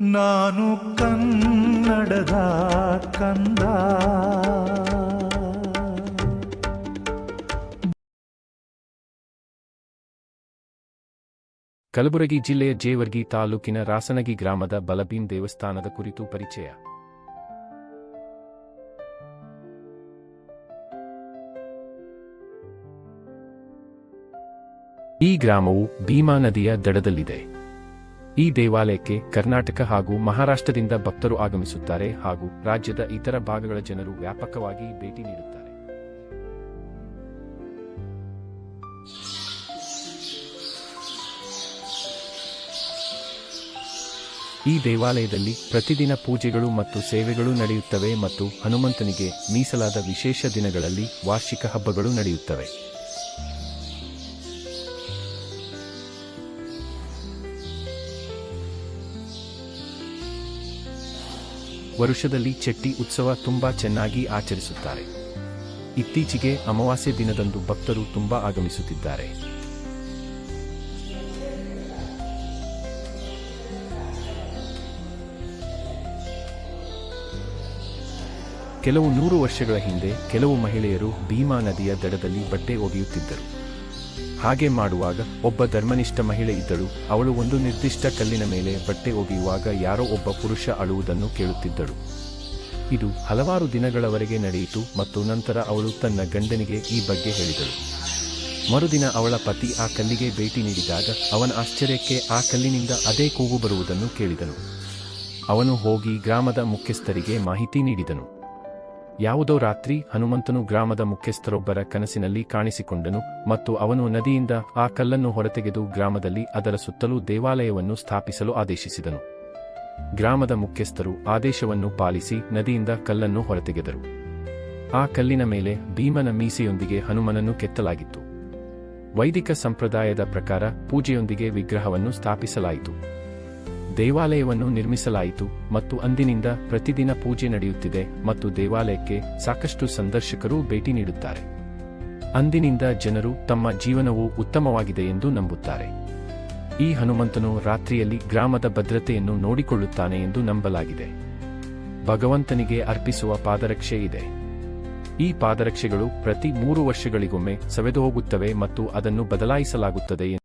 ನಾನು ಕನ್ನಡದ ಕಂದ. ಕಲಬುರಗಿ ಜಿಲ್ಲೆಯ ಜೇವರ್ಗಿ ತಾಲೂಕಿನ ರಾಸನಗಿ ಗ್ರಾಮದ ಬಲಬೀನ್ ದೇವಸ್ಥಾನದ ಕುರಿತು ಪರಿಚಯ. ಈ ಗ್ರಾಮವು ಭೀಮಾ ನದಿಯ ದಡದಲ್ಲಿದೆ. ಈ ದೇವಾಲಯಕ್ಕೆ ಕರ್ನಾಟಕ ಹಾಗೂ ಮಹಾರಾಷ್ಟ್ರದಿಂದ ಭಕ್ತರು ಆಗಮಿಸುತ್ತಾರೆ ಹಾಗೂ ರಾಜ್ಯದ ಇತರ ಭಾಗಗಳ ಜನರು ವ್ಯಾಪಕವಾಗಿ ಭೇಟಿ ನೀಡುತ್ತಾರೆ. ಈ ದೇವಾಲಯದಲ್ಲಿ ಪ್ರತಿದಿನ ಪೂಜೆಗಳು ಮತ್ತು ಸೇವೆಗಳು ನಡೆಯುತ್ತವೆ ಮತ್ತು ಹನುಮಂತನಿಗೆ ಮೀಸಲಾದ ವಿಶೇಷ ದಿನಗಳಲ್ಲಿ ವಾರ್ಷಿಕ ಹಬ್ಬಗಳು ನಡೆಯುತ್ತವೆ. ವರುಷದಲ್ಲಿ ಚೆಟ್ಟಿ ಉತ್ಸವ ತುಂಬಾ ಚೆನ್ನಾಗಿ ಆಚರಿಸುತ್ತಾರೆ. ಇತ್ತೀಚೆಗೆ ಅಮಾವಾಸ್ಯೆ ದಿನದಂದು ಭಕ್ತರು ತುಂಬಾ ಆಗಮಿಸುತ್ತಿದ್ದಾರೆ. ಕೆಲವು ನೂರು ವರ್ಷಗಳ ಹಿಂದೆ ಕೆಲವು ಮಹಿಳೆಯರು ಭೀಮಾ ನದಿಯ ದಡದಲ್ಲಿ ಬಟ್ಟೆ ಒಗೆಯುತ್ತಿದ್ದರು. ಹಾಗೆ ಮಾಡುವಾಗ ಒಬ್ಬ ಧರ್ಮನಿಷ್ಠ ಮಹಿಳೆ ಇದ್ದಳು. ಅವಳು ಒಂದು ನಿರ್ದಿಷ್ಟ ಕಲ್ಲಿನ ಮೇಲೆ ಬಟ್ಟೆ ಒಗೆಯುವಾಗ ಯಾರೋ ಒಬ್ಬ ಪುರುಷ ಅಳುವುದನ್ನು ಕೇಳುತ್ತಿದ್ದಳು. ಇದು ಹಲವಾರು ದಿನಗಳವರೆಗೆ ನಡೆಯಿತು ಮತ್ತು ನಂತರ ಅವಳು ತನ್ನ ಗಂಡನಿಗೆ ಈ ಬಗ್ಗೆ ಹೇಳಿದಳು. ಮರುದಿನ ಅವಳ ಪತಿ ಆ ಕಲ್ಲಿಗೆ ಭೇಟಿ ನೀಡಿದಾಗ ಅವನ ಆಶ್ಚರ್ಯಕ್ಕೆ ಆ ಕಲ್ಲಿನಿಂದ ಅದೇ ಕೂಗು ಬರುವುದನ್ನು ಕೇಳಿದನು. ಅವನು ಹೋಗಿ ಗ್ರಾಮದ ಮುಖ್ಯಸ್ಥರಿಗೆ ಮಾಹಿತಿ ನೀಡಿದನು. ಯಾವುದೋ ರಾತ್ರಿ ಹನುಮಂತನು ಗ್ರಾಮದ ಮುಖ್ಯಸ್ಥರೊಬ್ಬರ ಕನಸಿನಲ್ಲಿ ಕಾಣಿಸಿಕೊಂಡನು ಮತ್ತು ಅವನು ನದಿಯಿಂದ ಆ ಕಲ್ಲನ್ನು ಹೊರತೆಗೆದು ಗ್ರಾಮದಲ್ಲಿ ಅದರ ಸುತ್ತಲೂ ದೇವಾಲಯವನ್ನು ಸ್ಥಾಪಿಸಲು ಆದೇಶಿಸಿದನು. ಗ್ರಾಮದ ಮುಖ್ಯಸ್ಥರು ಆದೇಶವನ್ನು ಪಾಲಿಸಿ ನದಿಯಿಂದ ಕಲ್ಲನ್ನು ಹೊರತೆಗೆದರು. ಆ ಕಲ್ಲಿನ ಮೇಲೆ ಭೀಮನ ಮೀಸೆಯೊಂದಿಗೆ ಹನುಮನನ್ನು ಕೆತ್ತಲಾಗಿತ್ತು. ವೈದಿಕ ಸಂಪ್ರದಾಯದ ಪ್ರಕಾರ ಪೂಜೆಯೊಂದಿಗೆ ವಿಗ್ರಹವನ್ನು ಸ್ಥಾಪಿಸಲಾಯಿತು. ದೇವಾಲಯವನ್ನು ನಿರ್ಮಿಸಲಾಯಿತು ಮತ್ತು ಅಂದಿನಿಂದ ಪ್ರತಿದಿನ ಪೂಜೆ ನಡೆಯುತ್ತಿದೆ ಮತ್ತು ದೇವಾಲಯಕ್ಕೆ ಸಾಕಷ್ಟು ಸಂದರ್ಶಕರು ಭೇಟಿ ನೀಡುತ್ತಾರೆ. ಅಂದಿನಿಂದ ಜನರು ತಮ್ಮ ಜೀವನವು ಉತ್ತಮವಾಗಿದೆ ಎಂದು ನಂಬುತ್ತಾರೆ. ಈ ಹನುಮಂತನು ರಾತ್ರಿಯಲ್ಲಿ ಗ್ರಾಮದ ಭದ್ರತೆಯನ್ನು ನೋಡಿಕೊಳ್ಳುತ್ತಾನೆ ಎಂದು ನಂಬಲಾಗಿದೆ. ಭಗವಂತನಿಗೆ ಅರ್ಪಿಸುವ ಪಾದರಕ್ಷೆ ಇದೆ. ಈ ಪಾದರಕ್ಷೆಗಳು ಪ್ರತಿ ಮೂರು ವರ್ಷಗಳಿಗೊಮ್ಮೆ ಸವೆದು ಹೋಗುತ್ತವೆ ಮತ್ತು ಅದನ್ನು ಬದಲಾಯಿಸಲಾಗುತ್ತದೆ